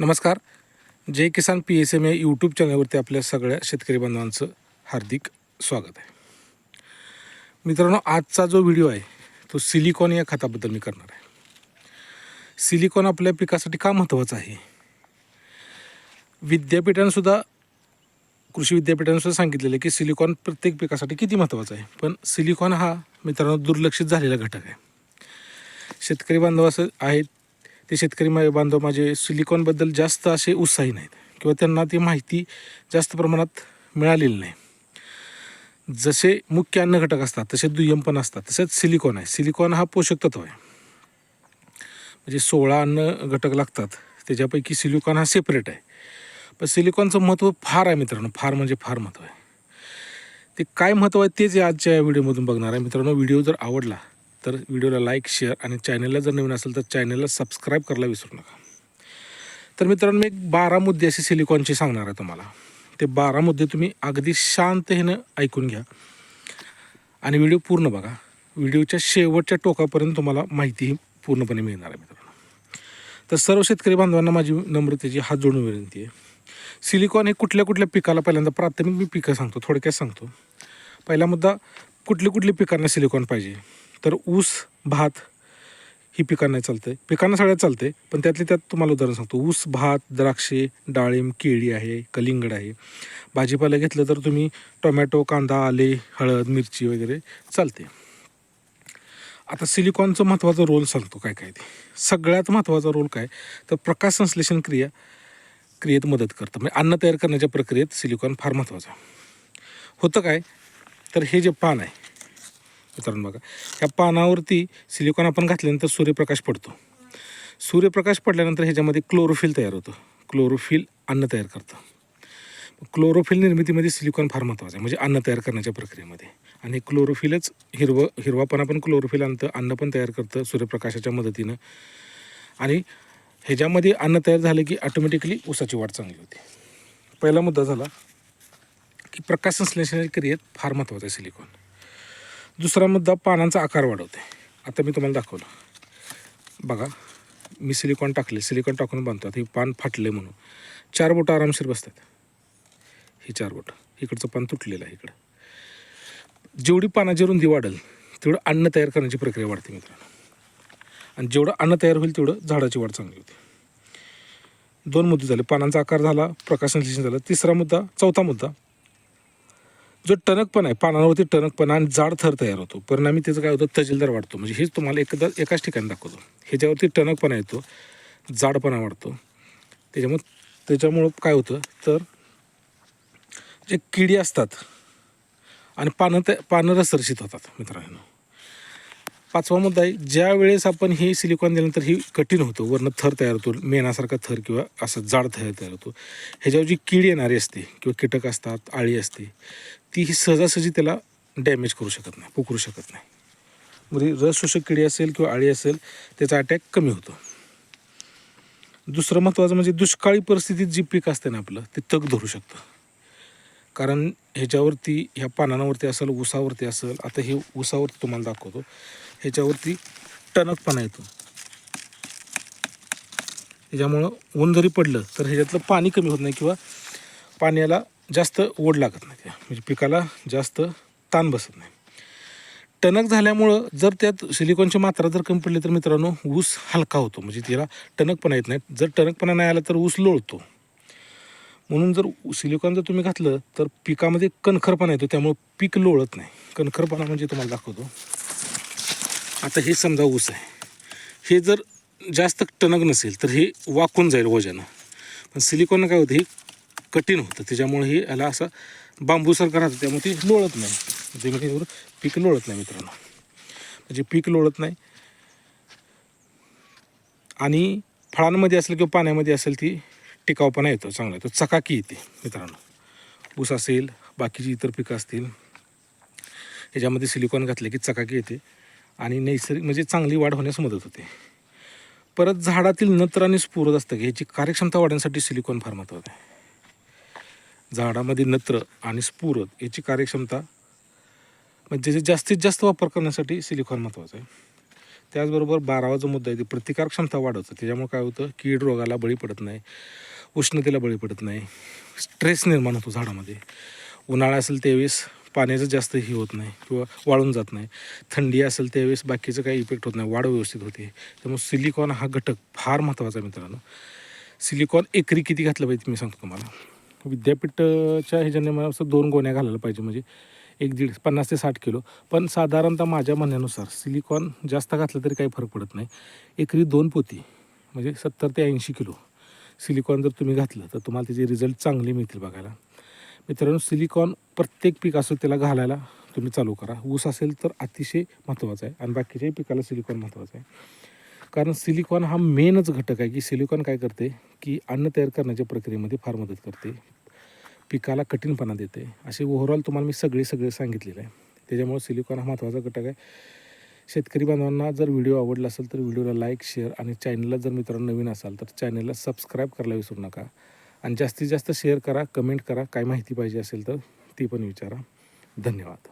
नमस्कार. Jai Kisan P S M या YouTube चॅनलवरती आपल्या सगळ्या शेतकरी बांधवांचं हार्दिक स्वागत आहे. मित्रांनो आजचा जो व्हिडिओ आहे तो सिलिकॉन या खताबद्दल मी करणार आहे. सिलिकॉन आपल्या पिकासाठी का महत्त्वाचं आहे? विद्यापीठांसुद्धा कृषी विद्यापीठांसुद्धा सांगितलेलं आहे की सिलिकॉन प्रत्येक पिकासाठी किती महत्त्वाचं आहे. पण सिलिकॉन हा मित्रांनो दुर्लक्षित झालेला घटक आहे. शेतकरी बांधव असं आहेत ते शेतकरी मा- बांधव माझे सिलिकॉनबद्दल जास्त असे उत्साही नाहीत किंवा त्यांना ती माहिती जास्त प्रमाणात मिळालेली नाही. जसे मुख्य अन्न घटक असतात तसे दुय्यम पण असतात तसेच सिलिकॉन आहे. सिलिकॉन हा पोषक तत्व आहे. म्हणजे सोळा अन्न घटक लागतात त्याच्यापैकी सिलिकॉन हा सेपरेट आहे. पण सिलिकॉनचं महत्त्व फार आहे मित्रांनो फार म्हणजे फार महत्त्व आहे. ते काय महत्त्व आहे तेच आजच्या या व्हिडिओमधून बघणार आहे मित्रांनो. व्हिडिओ जर आवडला तर व्हिडिओला लाईक शेअर आणि चॅनलला जर नवीन असेल तर चॅनलला सबस्क्राईब करायला विसरू नका. तर मित्रांनो मी एक बारा मुद्दे असे सिलिकॉनचे सांगणार आहे तुम्हाला. ते बारा मुद्दे तुम्ही अगदी शांततेनं ऐकून घ्या. आणि व्हिडिओ पूर्ण बघा. व्हिडिओच्या शेवटच्या टोकापर्यंत तुम्हाला माहिती पूर्णपणे मिळणार आहे मित्रांनो. तर सर्व शेतकरी बांधवांना माझी नम्रतेची हात जोडून विनंती आहे. सिलिकॉन हे कुठल्या कुठल्या पिकाला पहिल्यांदा प्राथमिक मी पिकं सांगतो थोडक्यात सांगतो. पहिला मुद्दा कुठली कुठली पिकांना सिलिकॉन पाहिजे? तर ऊस भात ही पिकांना चालतं पिकांना सगळ्यात चालते पण त्यातले त्यात तुम्हाला उदाहरण सांगतो. ऊस भात द्राक्षे डाळिंब केळी आहे कलिंगड आहे. भाजीपाला घेतलं तर तुम्ही टोमॅटो कांदा आले हळद मिरची वगैरे चालते आता सिलिकॉनचं महत्त्वाचा रोल सांगतो काय काय ते. सगळ्यात महत्त्वाचा रोल काय? तर प्रकाश संश्लेषण क्रिया क्रियेत मदत करतं. म्हणजे अन्न तयार करण्याच्या प्रक्रियेत सिलिकॉन फार महत्त्वाचा होतं काय? तर हे जे पान आहे मित्रांनो बघा. ह्या पानावरती सिलिकॉन आपण घातल्यानंतर सूर्यप्रकाश पडतो. सूर्यप्रकाश पडल्यानंतर ह्याच्यामध्ये क्लोरोफिल तयार होतं. क्लोरोफिल अन्न तयार करतं. क्लोरोफिल निर्मितीमध्ये सिलिकॉन फार महत्त्वाचं आहे. म्हणजे अन्न तयार करण्याच्या प्रक्रियेमध्ये. आणि क्लोरोफिलच हिरवं हिरवापणा पण क्लोरोफिल आणतं अन्न पण तयार करतं सूर्यप्रकाशाच्या मदतीनं. आणि ह्याच्यामध्ये अन्न तयार झालं की ऑटोमॅटिकली ऊसाची वाढ चांगली होते. पहिला मुद्दा झाला की प्रकाश संश्लेषणाच्या क्रियेत फार महत्त्वाचं आहे सिलिकॉन दुसरा मुद्दा पानांचा आकार वाढवते. आता मी तुम्हाला दाखवलं. बघा मी सिलिकॉन टाकले. सिलिकॉन टाकून बांधतो आता हे पान फाटले म्हणून. चार बोटं आरामशीर बसतात. ही चार बोटं. इकडचं पान तुटलेलं आहे इकडं. जेवढी पानाची रुंदी वाढेल तेवढं अन्न तयार करण्याची प्रक्रिया वाढते मित्रांनो. आणि जेवढं अन्न तयार होईल तेवढं झाडाची वाढ चांगली होती. दोन मुद्दे झाले. पानांचा आकार झाला प्रकाशन झालं. तिसरा मुद्दा चौथा मुद्दा जो टणकपण आहे पानांवरती टणकपणा आणि जाड थर तयार होतो. परिणामी त्याचं काय होतं तजेलदार वाढतो. म्हणजे हेच तुम्हाला एकदा एकाच ठिकाणी दाखवतो. ह्याच्यावरती टणकपणा येतो जाडपणा वाढतो. त्याच्यामुळं त्याच्यामुळं काय होतं तर जे किडी असतात आणि पानं ते पानं रसरशीत होतात मित्रांनो. पाचवा मुद्दा आहे ज्या वेळेस आपण हे सिलिकॉन दिल्यानंतर ही कठीण होतं वरनं थर तयार होतो मेणासारखा थर किंवा असं जाड थर तयार होतो. ह्याच्यावर जी कीड येणारी असते किंवा कीटक असतात आळी असते ती ही सहजासहजी त्याला डॅमेज करू शकत नाही पुकरू शकत नाही. म्हणजे रस शोषक किडी असेल किंवा आळी असेल त्याचा अटॅक कमी होतो. दुसरं महत्त्वाचं म्हणजे दुष्काळी परिस्थितीत जी पीक असते ना आपलं ते तग धरू शकतं. कारण ह्याच्यावरती ह्या पानांवरती असेल उसावरती असेल आता हे उसावरती तुम्हाला दाखवतो. ह्याच्यावरती टणकपणा येतो. त्याच्यामुळं ऊन जरी पडलं तर ह्याच्यातलं पाणी कमी होत नाही किंवा पाण्याला जास्त ओढ लागत नाही. त्या म्हणजे पिकाला जास्त ताण बसत नाही. टणक झाल्यामुळं जर त्यात सिलिकॉनची मात्रा जर कमी पडली तर मित्रांनो ऊस हलका होतो. म्हणजे तिला टणकपणा येत नाही. जर टणकपणा नाही आला तर ऊस लोळतो. म्हणून जर सिलिकॉन जर तुम्ही घातलं तर पिकामध्ये कणखरपणा येतो. त्यामुळं पीक लोळत नाही. कणखरपणा म्हणजे तुम्हाला दाखवतो. आता हे समजा ऊस आहे. हे जर जास्त टणक नसेल तर हे वाकून जाईल वजनं. पण सिलिकॉन काय होतं हे कठीण होतं. त्याच्यामुळे हे याला असं बांबूसारखं राहतं. त्यामुळे ते लोळत नाही. जमिनीवर पीक लोळत नाही मित्रांनो. म्हणजे पीक लोळत नाही. आणि फळांमध्ये असेल किंवा पाण्यामध्ये असेल ती टिकावपणा येतो चांगला येतो चकाकी येते मित्रांनो. ऊस असेल बाकीची इतर पिकं असतील याच्यामध्ये सिलिकॉन घातले की चकाकी येते आणि नैसर्गिक म्हणजे चांगली वाढ होण्यास मदत होते. परत झाडातील नत्र आणि स्फुरद असतं की ह्याची कार्यक्षमता वाढण्यासाठी सिलिकॉन फार महत्त्वाचं आहे. झाडामध्ये नत्र आणि स्फुरद याची कार्यक्षमता म्हणजे जास्तीत जास्त वापर करण्यासाठी सिलिकॉन महत्त्वाचं आहे. त्याचबरोबर बारावा जो मुद्दा आहे ते प्रतिकार क्षमता वाढवतं. त्याच्यामुळे काय होतं? कीड रोगाला बळी पडत नाही. उष्णतेला बळी पडत नाही. स्ट्रेस निर्माण होतो झाडामध्ये. उन्हाळा असेल त्यावेळेस पाण्याचं जास्त हे होत नाही किंवा वाळून जात नाही. थंडी असेल त्यावेळेस बाकीचं काही इफेक्ट होत नाही. वाढ व्यवस्थित होते. त्यामुळे सिलिकॉन हा घटक फार महत्त्वाचा मित्रांनो. सिलिकॉन एकरी किती घातलं पाहिजे मी सांगतो तुम्हाला. विद्यापीठाच्या ह्याच्याने मला असं दोन गोण्या घालायला पाहिजे. म्हणजे एक दीड पन्नास ते साठ किलो. पण साधारणतः माझ्या म्हणण्यानुसार सिलिकॉन जास्त घातलं तरी काही फरक पडत नाही. एकरी दोन पोती. म्हणजे सत्तर ते ऐंशी किलो. सिलिकॉन जर तुम्ही घातलं तर तुम्हाला त्याचे रिझल्ट चांगले मिळतील बघायला. मित्रांनो सिलिकॉन प्रत्येक पीक असं त्याला घालायला तुम्ही चालू करा. ऊस असेल तर अतिशय महत्त्वाचं आहे आणि बाकीच्याही पिकाला सिलिकॉन महत्त्वाचं आहे. कारण सिलिकॉन हा मेनच घटक आहे की सिलिकॉन काय करते की अन्न तयार करण्याच्या प्रक्रियेमध्ये फार मदत करते. पिकाला कठीणपणा देते. असे ओव्हरऑल तुम्हाला मी सगळे सगळे सांगितलेलं आहे. त्याच्यामुळे सिलिकॉन हा महत्त्वाचा घटक आहे. शेतकरी बांधवांना जर व्हिडिओ आवडला असेल तर व्हिडिओला लाईक शेअर आणि चॅनलला जर मित्रांनो नवीन असाल तर चॅनलला सबस्क्राईब करायला विसरू नका. आणि जास्तीत जास्त शेअर करा कमेंट करा काय माहिती पाहिजे असेल तर ती पण विचारा. धन्यवाद.